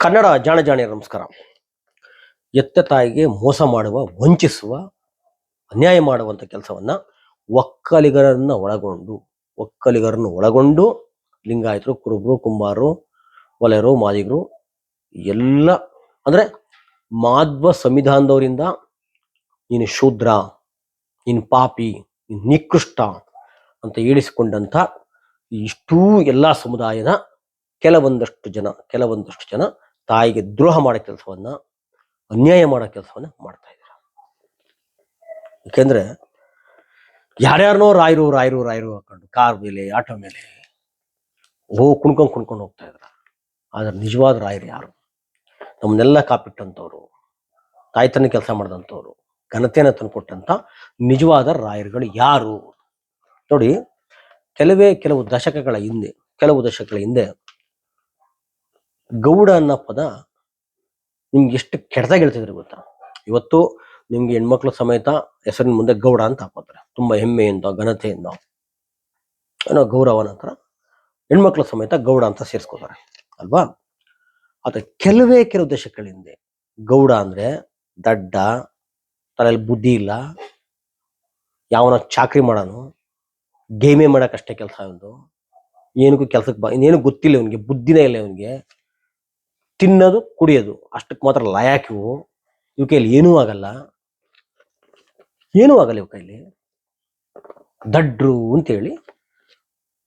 ಕನ್ನಡ ಜಾಣ ಜಾಣಿಯರ ನಮಸ್ಕಾರ. ಎತ್ತ ತಾಯಿಗೆ ಮೋಸ ಮಾಡುವ, ವಂಚಿಸುವ, ಅನ್ಯಾಯ ಮಾಡುವಂಥ ಕೆಲಸವನ್ನ ಒಕ್ಕಲಿಗರನ್ನ ಒಳಗೊಂಡು, ಒಕ್ಕಲಿಗರನ್ನು ಒಳಗೊಂಡು ಲಿಂಗಾಯತರು, ಕುರುಬರು, ಕುಂಬಾರರು ವಲಯರು ಮಾದಿಗರು ಎಲ್ಲ ಅಂದರೆ ಮಾಧ್ವ ಸಂವಿಧಾನದವರಿಂದ ನೀನು ಶೂದ್ರ, ನೀನು ಪಾಪಿ, ನೀನು ನಿಕೃಷ್ಟ ಅಂತ ಹೇಳಿಸಿಕೊಂಡಂಥ ಇಷ್ಟೂ ಎಲ್ಲ ಸಮುದಾಯದ ಕೆಲವೊಂದಷ್ಟು ಜನ ಕೆಲವೊಂದಷ್ಟು ಜನ ತಾಯಿಗೆ ದ್ರೋಹ ಮಾಡೋ ಕೆಲಸವನ್ನ, ಅನ್ಯಾಯ ಮಾಡೋ ಕೆಲಸವನ್ನ ಮಾಡ್ತಾ ಇದ್ದಾರೆ. ಯಾಕೆಂದ್ರೆ ಯಾರ್ಯಾರನೋ ರಾಯರು ರಾಯರು ರಾಯರು ಹಾಕೊಂಡು ಕಾರ್ ಮೇಲೆ, ಆಟೋ ಮೇಲೆ ಓ ಕುಣ್ಕೊಂಡು ಕುಣ್ಕೊಂಡು ಹೋಗ್ತಾ ಇದ್ರ ಆದ್ರೆ ನಿಜವಾದ ರಾಯರು ಯಾರು? ನಮ್ಮನ್ನೆಲ್ಲ ಕಾಪಿಟ್ಟಂಥವ್ರು, ತಾಯ್ತನ ಕೆಲಸ ಮಾಡಿದಂಥವ್ರು, ಘನತೆಯನ್ನು ತಂದುಕೊಟ್ಟಂಥ ನಿಜವಾದ ರಾಯರುಗಳು ಯಾರು? ನೋಡಿ, ಕೆಲವೇ ಕೆಲವು ದಶಕಗಳ ಹಿಂದೆ, ಕೆಲವು ದಶಕಗಳ ಹಿಂದೆ ಗೌಡ ಅನ್ನೋ ಪದ ನಿಮ್ಗೆ ಎಷ್ಟು ಕೆಟ್ಟದಾಗಿ ಹೇಳ್ತಿದ್ರು ಗೊತ್ತಾ? ಇವತ್ತು ನಿಮ್ಗೆ ಹೆಣ್ಮಕ್ಳ ಸಮೇತ ಹೆಸರಿನ ಮುಂದೆ ಗೌಡ ಅಂತ ಹಾಕೋತಾರೆ. ತುಂಬಾ ಹೆಮ್ಮೆಯಿಂದ, ಘನತೆಯಿಂದ ಏನೋ ಗೌರವ ನಂತರ ಹೆಣ್ಮಕ್ಳ ಸಮೇತ ಗೌಡ ಅಂತ ಸೇರಿಸ್ಕೋತಾರೆ. ಅಲ್ವಾ? ಆದ್ರೆ ಕೆಲವೇ ಕೆಲವು ದೇಶಗಳ ಗೌಡ ಅಂದ್ರೆ ದಡ್ಡ, ತಲೆಯಲ್ಲಿ ಬುದ್ಧಿ ಇಲ್ಲ, ಯಾವನ ಚಾಕ್ರಿ ಮಾಡೋನು, ಗೇಮೇ ಮಾಡಕ್ಕಷ್ಟೇ ಕೆಲಸ ಒಂದು ಏನಕ್ಕೂ ಕೆಲಸಕ್ಕೆ ಬಾ, ಇನ್ನೇನು ಗೊತ್ತಿಲ್ಲ ಇವನಿಗೆ, ಬುದ್ಧಿನೇ ಇಲ್ಲ ಇವನಿಗೆ. ತಿನ್ನೋದು, ಕುಡಿಯೋದು, ಅಷ್ಟಕ್ಕೆ ಮಾತ್ರ ಲಾಯಕ್ ಇವು ಕೈಲಿ ಏನೂ ಆಗಲ್ಲ. ಏನೂ ಆಗಲ್ಲ ಇವ್ ಕೈಲಿ ದಡ್ರು ಅಂತೇಳಿ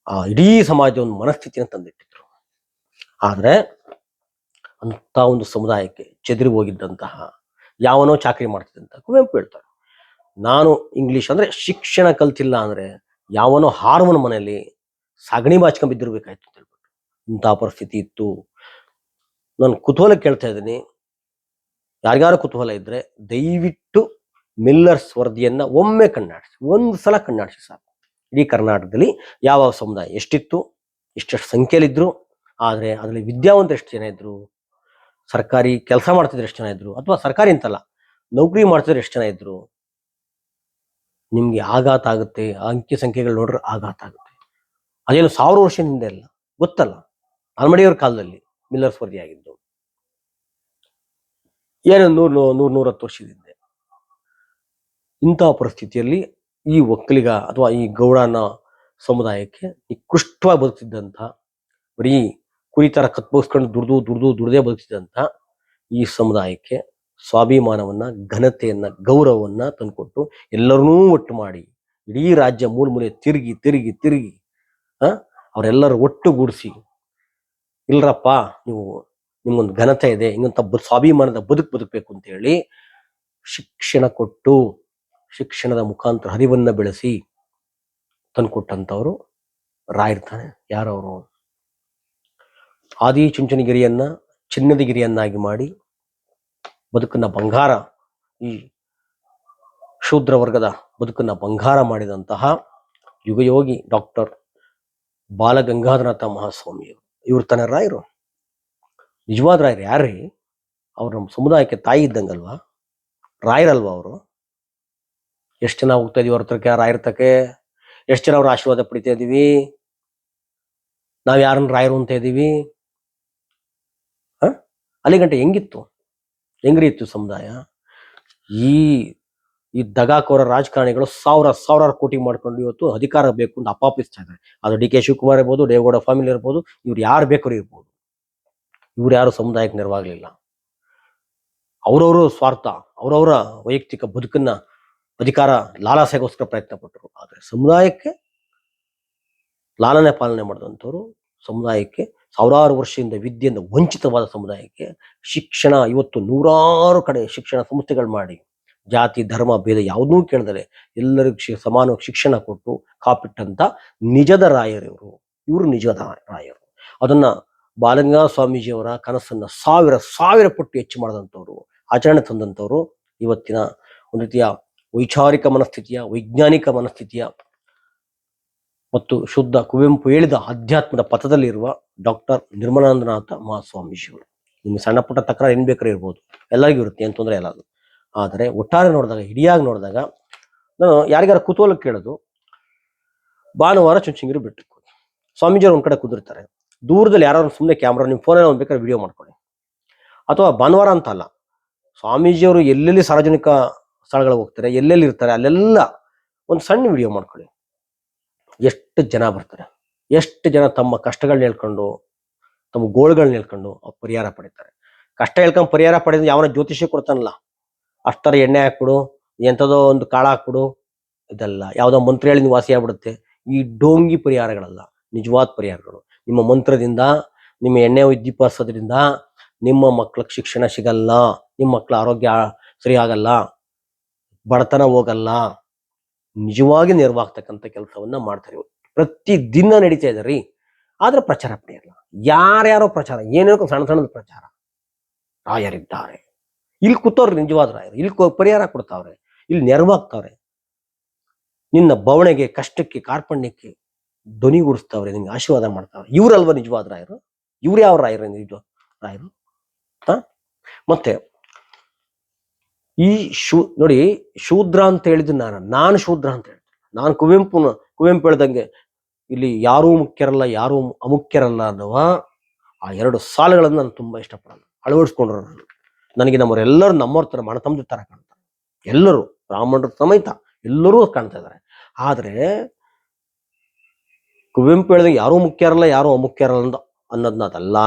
ಆ ಇಡೀ ಸಮಾಜ ಒಂದು ಮನಸ್ಥಿತಿಯನ್ನು ತಂದಿಟ್ಟಿದ್ರು. ಆದರೆ ಅಂತ ಒಂದು ಸಮುದಾಯಕ್ಕೆ ಚದುರಿ ಹೋಗಿದ್ದಂತಹ ಯಾವನೋ ಚಾಕರಿ ಮಾಡ್ತಿದ್ದಂತ ಕುವೆಂಪು ಹೇಳ್ತಾರೆ. ನಾನು ಇಂಗ್ಲಿಷ್ ಅಂದ್ರೆ ಶಿಕ್ಷಣ ಕಲ್ತಿಲ್ಲ ಅಂದ್ರೆ ಯಾವನೋ ಹಾರ್ಮೋನ್ ಮನೆಯಲ್ಲಿ ಸಗಣಿ ಬಾಚ್ಕೊಂಡ್ ಬಿದ್ದಿರ್ಬೇಕಾಯ್ತು ಅಂತ ಹೇಳ್ಬಿಟ್ಟು ಇಂಥ ಪರಿಸ್ಥಿತಿ ಇತ್ತು. ನಾನು ಕುತೂಹಲ ಕೇಳ್ತಾ ಇದ್ದೀನಿ. ಯಾರಿಗಾರು ಕುತೂಹಲ ಇದ್ರೆ ದಯವಿಟ್ಟು ಮಿಲ್ಲರ್ಸ್ ವರದಿಯನ್ನ ಒಮ್ಮೆ ಕಣ್ಣಾಡಿಸಿ, ಒಂದು ಸಲ ಕಣ್ಣಾಡಿಸಿ ಸಾಕು. ಇಡೀ ಕರ್ನಾಟಕದಲ್ಲಿ ಯಾವ ಸಮುದಾಯ ಎಷ್ಟಿತ್ತು, ಎಷ್ಟೆಷ್ಟು ಸಂಖ್ಯೆಯಲ್ಲಿದ್ರು, ಆದರೆ ಅದರಲ್ಲಿ ವಿದ್ಯಾವಂತ ಎಷ್ಟು ಜನ ಇದ್ರು, ಸರ್ಕಾರಿ ಕೆಲಸ ಮಾಡ್ತಿದ್ರೆ ಎಷ್ಟು ಜನ ಇದ್ರು, ಅಥವಾ ಸರ್ಕಾರಿ ಅಂತಲ್ಲ, ನೌಕರಿ ಮಾಡ್ತಿದ್ರು ಎಷ್ಟು ಜನ ಇದ್ರು, ನಿಮ್ಗೆ ಆಘಾತ ಆಗುತ್ತೆ, ಅಂಕಿ ಸಂಖ್ಯೆಗಳು ನೋಡ್ರೆ ಆಘಾತ ಆಗುತ್ತೆ. ಅದೇನು ಸಾವಿರ ವರ್ಷದಿಂದ ಇಲ್ಲ ಗೊತ್ತಲ್ಲ ಅಲ್ಮಡಿಯವ್ರ ಕಾಲದಲ್ಲಿ. ಮಿಲ್ಲರ್ಸ್ ವರದಿ ಆಗಿದ್ದು. ಏನು ನೂರ್ ನೂರ್, ನೂರತ್ತು ವರ್ಷದಿಂದ ಇಂತಹ ಪರಿಸ್ಥಿತಿಯಲ್ಲಿ ಈ ಒಕ್ಕಲಿಗ ಅಥವಾ ಈ ಗೌಡನ ಸಮುದಾಯಕ್ಕೆ ನಿಕೃಷ್ಟವಾಗಿ ಬದುಕ್ತಿದ್ದಂಥ, ಬರೀ ಕುರಿ ತರ ಕತ್ಬೋಸ್ಕೊಂಡು ದುಡ್ದು ದುಡ್ದು, ದುಡ್ದೇ ಬದುಕ್ತಿದ್ದಂಥ ಈ ಸಮುದಾಯಕ್ಕೆ ಸ್ವಾಭಿಮಾನವನ್ನ, ಘನತೆಯನ್ನ, ಗೌರವವನ್ನ ತಂದುಕೊಟ್ಟು ಎಲ್ಲರನ್ನೂ ಒಟ್ಟು ಮಾಡಿ, ಇಡೀ ರಾಜ್ಯ ಮೂಲ ಮೂಲೆ ತಿರುಗಿ ತಿರುಗಿ ತಿರುಗಿ ಅವರೆಲ್ಲರೂ ಒಟ್ಟುಗೂಡಿಸಿ ಇಲ್ರಪ್ಪ, ನೀವು ನಿಮ್ಗೊಂದು ಘನತೆ ಇದೆ ಬ- ಸ್ವಾಭಿಮಾನದ ಬದುಕು ಬದುಕಬೇಕು ಅಂತ ಹೇಳಿ ಶಿಕ್ಷಣ ಕೊಟ್ಟು, ಶಿಕ್ಷಣದ ಮುಖಾಂತರ ಹರಿವನ್ನ ಬೆಳೆಸಿ ತಂದ್ಕೊಟ್ಟಂತವ್ರು ರಾಯಿರ್ತಾನೆ ಯಾರವರು ಆದಿ ಚುಂಚನಗಿರಿಯನ್ನ ಚಿನ್ನದ ಗಿರಿಯನ್ನಾಗಿ ಮಾಡಿ ಬದುಕನ್ನ ಬಂಗಾರ, ಈ ಶೂದ್ರ ವರ್ಗದ ಬದುಕನ್ನ ಬಂಗಾರ ಮಾಡಿದಂತಹ ಯುಗಯೋಗಿ ಡಾಕ್ಟರ್ ಬಾಲಗಂಗಾಧರನಾಥ ಮಹಾಸ್ವಾಮಿಯವರು. ಇವ್ರು ತಾನೇ ರಾಯರು. ನಿಜವಾದ ರಾಯರು ಯಾರ್ರೀ? ಅವ್ರು ನಮ್ಮ ಸಮುದಾಯಕ್ಕೆ ತಾಯಿ ಇದ್ದಂಗಲ್ವಾ? ರಾಯರಲ್ವಾ ಅವರು? ಎಷ್ಟು ಜನ ಹೋಗ್ತಾ ಇದೀವಿ ಅವ್ರ ರಾಯರ ತಕ್ಕೆ ಎಷ್ಟು ಜನ ಅವ್ರ ಆಶೀರ್ವಾದ ಪಡಿತಾ ಇದೀವಿ? ನಾವು ಯಾರನ್ನ ರಾಯರು ಅಂತ ಇದೀವಿ? ಹ? ಅಲ್ಲಿ ಗಂಟೆ ಹೆಂಗಿತ್ತು? ಹೆಂಗ್ರಿ ಇತ್ತು ಸಮುದಾಯ? ಈ ಈ ದಗಾಕೋರ ರಾಜಕಾರಣಿಗಳು ಸಾವಿರ, ಸಾವಿರಾರು ಕೋಟಿ ಮಾಡ್ಕೊಂಡು ಇವತ್ತು ಅಧಿಕಾರ ಬೇಕು ಅಂತ ಅಪಾಪಿಸ್ತಾ ಇದ್ದಾರೆ. ಅದು ಡಿ ಕೆ ಶಿವಕುಮಾರ್ ಇರ್ಬೋದು, ದೇವೇಗೌಡ ಫ್ಯಾಮಿಲಿ ಇರ್ಬೋದು, ಇವ್ರು ಯಾರು ಬೇಕಾದ್ರೂ ಇರ್ಬೋದು. ಇವ್ರು ಯಾರು ಸಮುದಾಯಕ್ಕೆ ನೆರವಾಗಲಿಲ್ಲ. ಅವರವರ ಸ್ವಾರ್ಥ, ಅವರವರ ವೈಯಕ್ತಿಕ ಬದುಕನ್ನ ಅಧಿಕಾರ ಲಾಲಾಸೆಗೋಸ್ಕರ ಪ್ರಯತ್ನ ಪಟ್ಟರು ಆದರೆ ಸಮುದಾಯಕ್ಕೆ ಲಾಲನೆ ಪಾಲನೆ ಮಾಡಿದಂಥವ್ರು ಸಮುದಾಯಕ್ಕೆ ಸಾವಿರಾರು ವರ್ಷದಿಂದ ವಿದ್ಯೆಯಿಂದ ವಂಚಿತವಾದ ಸಮುದಾಯಕ್ಕೆ ಶಿಕ್ಷಣ, ಇವತ್ತು ನೂರಾರು ಕಡೆ ಶಿಕ್ಷಣ ಸಂಸ್ಥೆಗಳು ಮಾಡಿ ಜಾತಿ, ಧರ್ಮ, ಭೇದ ಯಾವುದೂ ಕೇಳದರೆ ಎಲ್ಲರಿಗೂ ಸಮಾನ ಶಿಕ್ಷಣ ಕೊಟ್ಟು ಕಾಪಿಟ್ಟಂತ ನಿಜದ ರಾಯರಿವರು ಇವರು. ಇವರು ನಿಜದ ರಾಯರು. ಅದನ್ನ ಬಾಲಗಂಗಾ ಸ್ವಾಮೀಜಿಯವರ ಕನಸನ್ನ ಸಾವಿರ ಸಾವಿರ ಪಟ್ಟು ಹೆಚ್ಚು ಮಾಡಿದಂಥವ್ರು, ಆಚರಣೆ ತಂದಂಥವ್ರು ಇವತ್ತಿನ ಒಂದು ರೀತಿಯ ವೈಚಾರಿಕ ಮನಸ್ಥಿತಿಯ, ವೈಜ್ಞಾನಿಕ ಮನಸ್ಥಿತಿಯ ಮತ್ತು ಶುದ್ಧ ಕುವೆಂಪು ಹೇಳಿದ ಅಧ್ಯಾತ್ಮದ ಪಥದಲ್ಲಿರುವ ಡಾಕ್ಟರ್ ನಿರ್ಮಲಾನಂದನಾಥ ಮಹಾಸ್ವಾಮೀಜಿಯವರು. ನಿಮ್ಗೆ ಸಣ್ಣ ಪುಟ್ಟ ತಕರಾರು ಏನ್ ಬೇಕಾದ್ರೆ ಇರ್ಬೋದು. ಎಲ್ಲರಿಗೂ ಇರುತ್ತೆ, ಏನು ತೊಂದರೆ ಇಲ್ಲ ಅದು. ಆದರೆ ಒಟ್ಟಾರೆ ನೋಡಿದಾಗ, ಹಿಡಿಯಾಗಿ ನೋಡಿದಾಗ, ನಾನು ಯಾರಿಗಾರ ಕುತೂಹಲ ಕೇಳೋದು, ಭಾನುವಾರ ಚುಂಚನಗಿರಿ ಬಿಟ್ಟು ಸ್ವಾಮೀಜಿಯವರು ಒಂದ್ ಕಡೆ ಕುದುರ್ತಾರೆ. ದೂರದಲ್ಲಿ ಯಾರು ಸುಮ್ಮನೆ ಕ್ಯಾಮ್ರಾ ನಿಮ್ಮ ಫೋನಲ್ಲಿ ಒಂದು ಬೇಕಾದ್ರೆ ವಿಡಿಯೋ ಮಾಡ್ಕೊಳ್ಳಿ. ಅಥವಾ ಭಾನುವಾರ ಅಂತ ಅಲ್ಲ, ಸ್ವಾಮೀಜಿಯವರು ಎಲ್ಲೆಲ್ಲಿ ಸಾರ್ವಜನಿಕ ಸ್ಥಳಗಳಿಗೆ ಹೋಗ್ತಾರೆ, ಎಲ್ಲೆಲ್ಲಿ ಇರ್ತಾರೆ, ಅಲ್ಲೆಲ್ಲ ಒಂದು ಸಣ್ಣ ವಿಡಿಯೋ ಮಾಡ್ಕೊಳ್ಳಿ. ಎಷ್ಟು ಜನ ಬರ್ತಾರೆ, ಎಷ್ಟು ಜನ ತಮ್ಮ ಕಷ್ಟಗಳನ್ನ ಹೇಳ್ಕೊಂಡು, ತಮ್ಮ ಗೋಳ್ಗಳನ್ನ ಹೇಳ್ಕೊಂಡು ಪರಿಹಾರ ಪಡಿತಾರೆ. ಕಷ್ಟ ಹೇಳ್ಕೊಂಡು ಪರಿಹಾರ ಪಡೆದ್ರೆ ಯಾವನ ಜ್ಯೋತಿಷ್ಯ ಕೊಡ್ತಾನಲ್ಲ ಅಷ್ಟರ ಎಣ್ಣೆ ಹಾಕ್ಬಿಡು, ಎಂಥದೋ ಒಂದು ಕಾಳ ಹಾಕ್ಬಿಡು, ಇದೆಲ್ಲ ಯಾವುದೋ ಮಂತ್ರ ಹೇಳಿ ವಾಸಿ ಆಗ್ಬಿಡುತ್ತೆ. ಈ ಡೋಂಗಿ ಪರಿಹಾರಗಳಲ್ಲ, ನಿಜವಾದ ಪರಿಹಾರಗಳು. ನಿಮ್ಮ ಮಂತ್ರದಿಂದ, ನಿಮ್ಮ ಎಣ್ಣೆ ಉದ್ದೀಪಿಸೋದ್ರಿಂದ ನಿಮ್ಮ ಮಕ್ಳಿಗೆ ಶಿಕ್ಷಣ ಸಿಗಲ್ಲ, ನಿಮ್ಮ ಮಕ್ಳ ಆರೋಗ್ಯ ಸರಿ ಆಗಲ್ಲ ಬಡತನ ಹೋಗಲ್ಲ, ನಿಜವಾಗಿ ನೆರವಾಗ್ತಕ್ಕಂಥ ಕೆಲಸವನ್ನ ಮಾಡ್ತಾರೆ. ಪ್ರತಿ ದಿನ ನಡೀತಾ ಇದೆ ರೀ. ಆದ್ರೆ ಪ್ರಚಾರ ಪಡೆಯಲ್ಲ ಯಾರ್ಯಾರೋ ಪ್ರಚಾರ, ಏನೇನೋ ಸಣ್ಣ ಸಣ್ಣದ ಪ್ರಚಾರ. ರಾಯರಿದ್ದಾರೆ. ಇಲ್ಲಿ ಕೂತವ್ರು ನಿಜವಾದ ರಾಯರು ಇಲ್ಲಿ ಪರಿಹಾರ ಕೊಡ್ತಾವ್ರೆ. ಇಲ್ಲಿ ನೆರವಾಗ್ತಾವ್ರೆ. ನಿನ್ನ ಬವಣೆಗೆ, ಕಷ್ಟಕ್ಕೆ, ಕಾರ್ಪಣ್ಯಕ್ಕೆ ಧ್ವನಿಗೂಡಿಸ್ತಾವ್ರೆ ನಿಮ್ಗೆ ಆಶೀರ್ವಾದ ಮಾಡ್ತಾವ್ರೆ. ಇವ್ರಲ್ವ ನಿಜವಾದ ರಾಯರು ಇವ್ರು ಯಾವ ರಾಯರು ನಿಜ ರಾಯರು? ಹ? ಮತ್ತೆ ಈ ಶೂ, ನೋಡಿ, ಶೂದ್ರ ಅಂತ ಹೇಳಿದ್ದು ನಾನು ನಾನು ಶೂದ್ರ ಅಂತ ಹೇಳ್ತೀನಿ ನಾನು ಕುವೆಂಪುನ, ಕುವೆಂಪು ಹೇಳ್ದಂಗೆ ಇಲ್ಲಿ ಯಾರೂ ಮುಖ್ಯರಲ್ಲ, ಯಾರೂ ಅಮುಖ್ಯರಲ್ಲ ಅನ್ನುವ ಆ ಎರಡು ಸಾಲುಗಳನ್ನು ನಾನು ತುಂಬಾ ಇಷ್ಟಪಡಲ್ಲ ಅಳವಡಿಸ್ಕೊಂಡ್ರು ನಾನು ನನಗೆ ನಮ್ಮವರೆಲ್ಲರೂ ನಮ್ಮವ್ರ ತರ ಮಣತಮ್ಮದ ತರ ಕಾಣ್ತಾರೆ. ಎಲ್ಲರೂ ಬ್ರಾಹ್ಮಣರ ಸಮೇತ ಎಲ್ಲರೂ ಕಾಣ್ತಾ ಇದ್ದಾರೆ. ಆದರೆ ಕುವೆಂಪು ಹೇಳಿದಂಗೆ ಯಾರೂ ಮುಖ್ಯರಲ್ಲ ಯಾರೂ ಅಮುಖ್ಯರಲ್ಲ ಅಂತ ಅನ್ನೋದನ್ನ ಅದಲ್ಲ.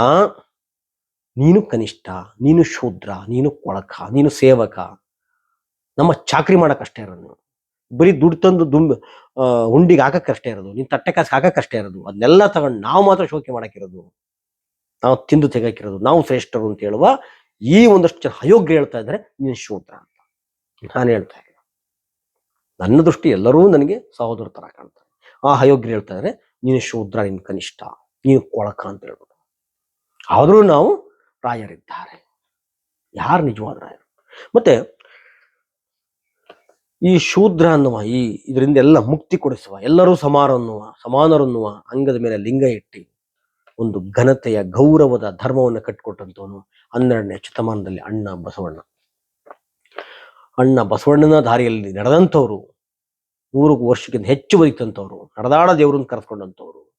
ನೀನು ಕನಿಷ್ಠ, ನೀನು ಶೂದ್ರ, ನೀನು ಕೊಳಕ, ನೀನು ಸೇವಕ. ನಮ್ಮ ಚಾಕ್ರಿ ಮಾಡೋಕ್ಕಷ್ಟೇ ಇರೋದು ನೀವು. ಬರೀ ದುಡ್ಡು ತಂದು ದುಂಬ ಹುಂಡಿಗೆ ಹಾಕಕ್ಕಷ್ಟೇ ಇರೋದು, ನೀನು ತಟ್ಟೆ ಕಾಸು ಹಾಕಕ್ಕಷ್ಟೇ ಇರೋದು. ಅದನ್ನೆಲ್ಲ ತಗೊಂಡು ನಾವು ಮಾತ್ರ ಶೋಕಿ ಮಾಡೋಕ್ಕಿರೋದು ನಾವು ತಿಂದು ತೆಗಕ್ಕಿರೋದು ನಾವು ಶ್ರೇಷ್ಠರು ಅಂತ ಹೇಳುವ ಈ ಒಂದಷ್ಟು ಜನ ಅಯೋಗ್ಯ ಹೇಳ್ತಾ ಇದ್ದಾರೆ, ನೀನು ಶೂದ್ರ ಅಂತ. ನಾನು ಹೇಳ್ತಾ ಇಲ್ಲ ನನ್ನ ದೃಷ್ಟಿ ಎಲ್ಲರೂ ನನಗೆ ಸಹೋದರ ತರ ಕಾಣ್ತಾರೆ. ಆ ಅಯೋಗ್ಯ ಹೇಳ್ತಾ ಇದ್ದಾರೆ, ನೀನು ಶೂದ್ರ ನಿನ್ ಕನಿಷ್ಠ, ನೀನು ಕೊಳಕ ಅಂತ ಹೇಳ್ಬೋದು ಆದರೂ ನಾವು ರಾಯರಿದ್ದಾರೆ. ಯಾರು ನಿಜವಾದ ರಾಯರು? ಮತ್ತೆ, ಈ ಶೂದ್ರ ಅನ್ನುವ, ಈ ಇದರಿಂದ ಎಲ್ಲ ಮುಕ್ತಿ ಕೊಡಿಸುವ, ಎಲ್ಲರೂ ಸಮಾರನ್ನುವ, ಸಮಾನರನ್ನುವ ಅಂಗದ ಮೇಲೆ ಲಿಂಗ ಇಟ್ಟಿ ಒಂದು ಘನತೆಯ ಗೌರವದ ಧರ್ಮವನ್ನು ಕಟ್ಟಿಕೊಟ್ಟಂತವನು ಹನ್ನೆರಡನೇ ಶತಮಾನದಲ್ಲಿ ಅಣ್ಣ ಬಸವಣ್ಣ. ಅಣ್ಣ ಬಸವಣ್ಣನ ದಾರಿಯಲ್ಲಿ ನಡೆದಂಥವ್ರು ನೂರು ವರ್ಷಕ್ಕಿಂತ ಹೆಚ್ಚು ಬದುಕಿದಂಥವ್ರು ನಡೆದಾಡ ದೇವರನ್ನು ಕರೆಸ್ಕೊಂಡಂಥವ್ರು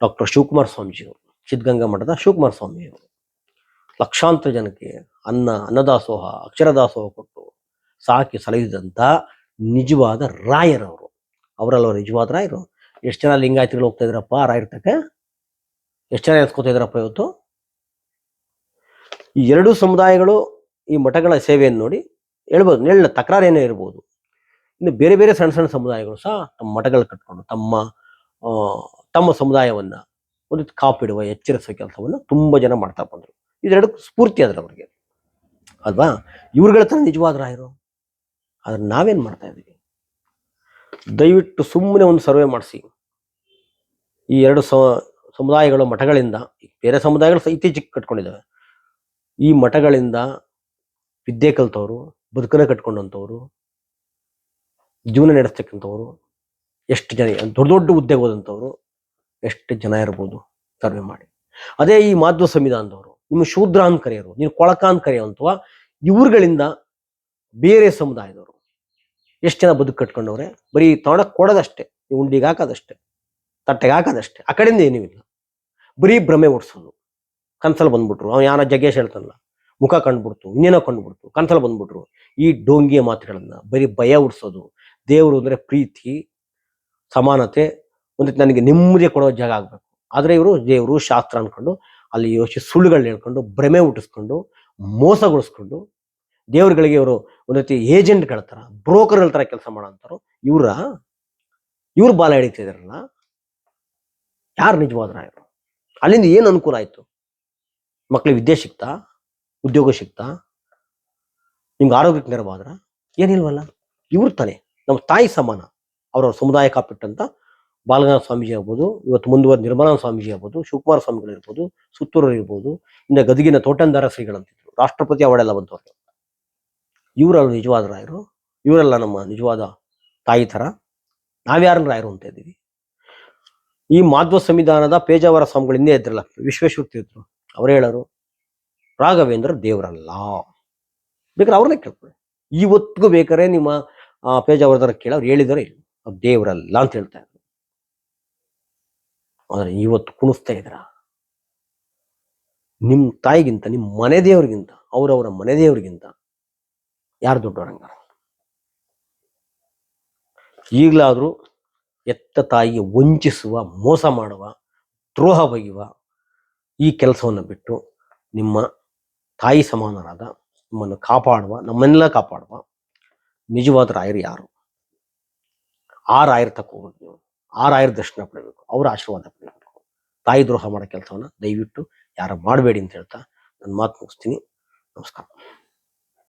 ಡಾಕ್ಟರ್ ಶಿವಕುಮಾರ ಸ್ವಾಮೀಜಿಯವರು ಸಿದ್ಧಗಂಗಾ ಮಠದ ಶಿವಕುಮಾರ ಸ್ವಾಮಿಯವರು ಲಕ್ಷಾಂತರ ಜನಕ್ಕೆ ಅನ್ನ, ಅನ್ನದಾಸೋಹ, ಅಕ್ಷರದಾಸೋಹ ಕೊಟ್ಟು ಸಾಕಿ ಸಲಹಿದಂಥ ನಿಜವಾದ ರಾಯರವರು. ಅವರಲ್ಲವರು ನಿಜವಾದ ರಾಯರು. ಎಷ್ಟು ಜನ ಲಿಂಗಾಯತಿಗಳು ಹೋಗ್ತಾ ಇದ್ರಪ್ಪ ರಾಯರ್ ತಕ್ಕ? ಎಷ್ಟು ಜನ ಎತ್ಕೋತಾ ಇದ್ರಪ್ಪ ಇವತ್ತು. ಈ ಎರಡೂ ಸಮುದಾಯಗಳು ಈ ಮಠಗಳ ಸೇವೆಯನ್ನು ನೋಡಿ ಹೇಳ್ಬೋದು ಹೇಳ ತಕರಾರು ಇರ್ಬೋದು, ಇನ್ನು ಬೇರೆ ಬೇರೆ ಸಣ್ಣ ಸಣ್ಣ ಸಮುದಾಯಗಳು ಸಹ ತಮ್ಮ ಮಠಗಳು ಕಟ್ಕೊಂಡು ತಮ್ಮ ತಮ್ಮ ಸಮುದಾಯವನ್ನ ಒಂದು ಕಾಪಿಡುವ, ಎಚ್ಚರಿಸುವ ಕೆಲಸವನ್ನು ತುಂಬಾ ಜನ ಮಾಡ್ತಾ ಬಂದರು. ಇದೆರಡು ಸ್ಫೂರ್ತಿ ಆದ್ರೆ ಅವ್ರಿಗೆ. ಅಲ್ವಾ? ಇವ್ರುಗಳ ತನ ನಿಜವಾದ ರಾಯರು. ಆದ್ರೆ ನಾವೇನ್ ಮಾಡ್ತಾ ಇದೀವಿ ದಯವಿಟ್ಟು ಸುಮ್ಮನೆ ಒಂದು ಸರ್ವೆ ಮಾಡಿಸಿ. ಈ ಎರಡು ಸ ಸಮುದಾಯಗಳು ಮಠಗಳಿಂದ, ಬೇರೆ ಸಮುದಾಯಗಳು ಇತ್ತೀಚೆಗೆ ಕಟ್ಕೊಂಡಿದ್ದಾವೆ. ಈ ಮಠಗಳಿಂದ ವಿದ್ಯೆ ಕಲ್ತವ್ರು, ಬದುಕನ್ನ ಕಟ್ಕೊಂಡಂಥವ್ರು, ಜೀವನ ನಡೆಸ್ತಕ್ಕಂಥವ್ರು, ಎಷ್ಟು ಜನ, ದೊಡ್ಡ ದೊಡ್ಡ ಹುದ್ದೆಗೆ ಹೋದಂಥವ್ರು ಎಷ್ಟು ಜನ ಇರ್ಬೋದು ಸರ್ವೆ ಮಾಡಿ. ಅದೇ ಈ ಮಾಧ್ವ ಸಂವಿಧಾನದವರು, ನಿಮ್ಮ ಶೂದ್ರ ಅಂತ ಕರೆಯೋರು, ನೀನು ಕೊಳಕ ಅಂತ ಕರೆಯುವಂಥವ ಇವ್ರುಗಳಿಂದ ಬೇರೆ ಸಮುದಾಯದವರು, ಎಷ್ಟು ಜನ ಬದುಕು ಕಟ್ಕೊಂಡವ್ರೆ, ಬರೀ ತಗೊಳಕ್ ಕೊಡೋದಷ್ಟೇ, ನೀವು ಉಂಡಿಗೆ ಹಾಕೋದಷ್ಟೇ, ತಟ್ಟೆಗೆ ಹಾಕೋದಷ್ಟೇ, ಆ ಕಡೆಯಿಂದ ಏನೂ ಇಲ್ಲ. ಬರೀ ಭ್ರಮೆ ಓಡಿಸೋದು ಕನ್ಸಲ್ಲಿ ಬಂದ್ಬಿಟ್ರು. ಅವ್ನು ಯಾರ ಜಗ್ಗೇಶ್ ಹೇಳ್ತಾನಲ್ಲ, ಮುಖ ಕಂಡ್ಬಿಡ್ತು, ಇನ್ನೇನೋ ಕಂಡ್ಬಿಡ್ತು ಕನ್ಸಲ್ಲಿ ಬಂದ್ಬಿಟ್ರು. ಈ ಡೋಂಗಿಯ ಮಾತುಗಳನ್ನ ಬರೀ ಭಯ ಉಡ್ಸೋದು ದೇವರು ಅಂದರೆ ಪ್ರೀತಿ, ಸಮಾನತೆ, ಒಂದು ನನಗೆ ನೆಮ್ಮದಿ ಕೊಡೋ ಜಾಗ ಆಗ್ಬೇಕು. ಆದ್ರೆ ಇವರು ದೇವರು, ಶಾಸ್ತ್ರ ಅನ್ಕೊಂಡು, ಅಲ್ಲಿ ಯೋಚನೆ ಸುಳ್ಳುಗಳನ್ನ ಹೇಳ್ಕೊಂಡು, ಭ್ರಮೆ ಹುಟ್ಟಿಸ್ಕೊಂಡು, ಮೋಸಗೊಳಿಸ್ಕೊಂಡು, ದೇವರುಗಳಿಗೆ ಇವರು ಒಂದು ರೀತಿ ಏಜೆಂಟ್ಗಳ ಥರ ಬ್ರೋಕರ್ಗಳ ಥರ ಕೆಲಸ ಮಾಡೋಂಥವ್ರು ಇವ್ರ, ಇವ್ರು ಬಾಲ ಹಿಡಿತಿದಾರಲ್ಲ ಯಾರು ನಿಜವಾದ್ರ ಅಲ್ಲಿಂದ ಏನು ಅನುಕೂಲ ಆಯ್ತು? ಮಕ್ಳಿಗೆ ವಿದ್ಯೆ ಸಿಕ್ತಾ ಉದ್ಯೋಗ ಸಿಕ್ತಾ ನಿಮ್ಗೆ ಆರೋಗ್ಯಕ್ಕೆ ನೆರವಾದ್ರ ಏನಿಲ್ವಲ್ಲ ಇವ್ರ ತಾನೆ. ನಮ್ಮ ತಾಯಿ ಸಮಾನ. ಅವರವ್ರ ಸಮುದಾಯ ಕಾಪಿಟ್ಟಂತ ಬಾಲಗನಾಥ ಸ್ವಾಮೀಜಿ ಆಗ್ಬೋದು, ಇವತ್ತು ಮುಂದುವರೆದ ನಿರ್ಮಲಾನಂದ ಸ್ವಾಮೀಜಿ ಆಗ್ಬೋದು, ಶಿವಕುಮಾರ ಸ್ವಾಮಿಗಳು ಇರ್ಬೋದು ಸುತ್ತೂರು ಇರ್ಬೋದು, ಇನ್ನು ಗದಗಿನ ತೋಟಂದಾರ ಶ್ರೀಗಳಂತಿದ್ರು ರಾಷ್ಟ್ರಪತಿ ಅವಾರ್ಡೆಲ್ಲ ಬಂದವರು. ಇವರಲ್ಲ ನಿಜವಾದ ರಾಯರು. ಇವರೆಲ್ಲ ನಮ್ಮ ನಿಜವಾದ ತಾಯಿ ತರ ನಾವ್ಯಾರನ್ನ ರಾಯರು ಅಂತ ಇದ್ದೀವಿ. ಈ ಮಾಧ್ವ ಸಂವಿಧಾನದ ಪೇಜಾವರ ಸ್ವಾಮಿಗಳು ಇದ್ರಲ್ಲ ವಿಶ್ವೇಶ್ವರ ತೀರ್ಥರು ಅವ್ರು ಹೇಳೋರು ರಾಘವೇಂದ್ರ ದೇವರಲ್ಲ. ಬೇಕಾದ್ರೆ ಅವ್ರನ್ನೇ ಕೇಳ್ಕೊಳ್ಳಿ. ಇವತ್ತಿಗೂ ಬೇಕಾದ್ರೆ ನಿಮ್ಮ ಆ, ಪೇಜಾವರದರ ಕೇಳಿ ಅವ್ರು ಹೇಳಿದಾರೆ ಅವ್ರು ದೇವರಲ್ಲ ಅಂತ ಹೇಳ್ತಾ ಇದ್ರು. ಆದ್ರೆ ಇವತ್ತು ಕುಣಿಸ್ತಾ ಇದ್ರ ನಿಮ್ಮ ತಾಯಿಗಿಂತ ನಿಮ್ಮ ಮನೆ ದೇವರಿಗಿಂತ ಅವರವರ ಮನೆ ದೇವರಿಗಿಂತ ಯಾರು ದೊಡ್ಡವರಂಗಾರ ಈಗಲಾದರೂ ಎತ್ತ ತಾಯಿಗೆ ವಂಚಿಸುವ, ಮೋಸ ಮಾಡುವ, ದ್ರೋಹ ಬಗೆಯುವ ಈ ಕೆಲಸವನ್ನು ಬಿಟ್ಟು ನಿಮ್ಮ ತಾಯಿ ಸಮಾನರಾದ ನಿಮ್ಮನ್ನು ಕಾಪಾಡುವ, ನಮ್ಮನ್ನೆಲ್ಲ ಕಾಪಾಡುವ ನಿಜವಾದ ರಾಯರು ಯಾರು? ಆ ರಾಯರ ತಕ್ಕ ಹೋಗ್ಬೇಕು ನೀವು. ಆ ರಾಯರ ದರ್ಶನ ಪಡಿಬೇಕು. ಅವರ ಆಶೀರ್ವಾದ ಪಡಬೇಕು. ತಾಯಿ ದ್ರೋಹ ಮಾಡೋ ಕೆಲಸವನ್ನು ದಯವಿಟ್ಟು ಯಾರು ಮಾಡಬೇಡಿ ಅಂತ ಹೇಳ್ತಾ ನನ್ನ ಮಾತು ಮುಗಿಸ್ತೀನಿ. ನಮಸ್ಕಾರ.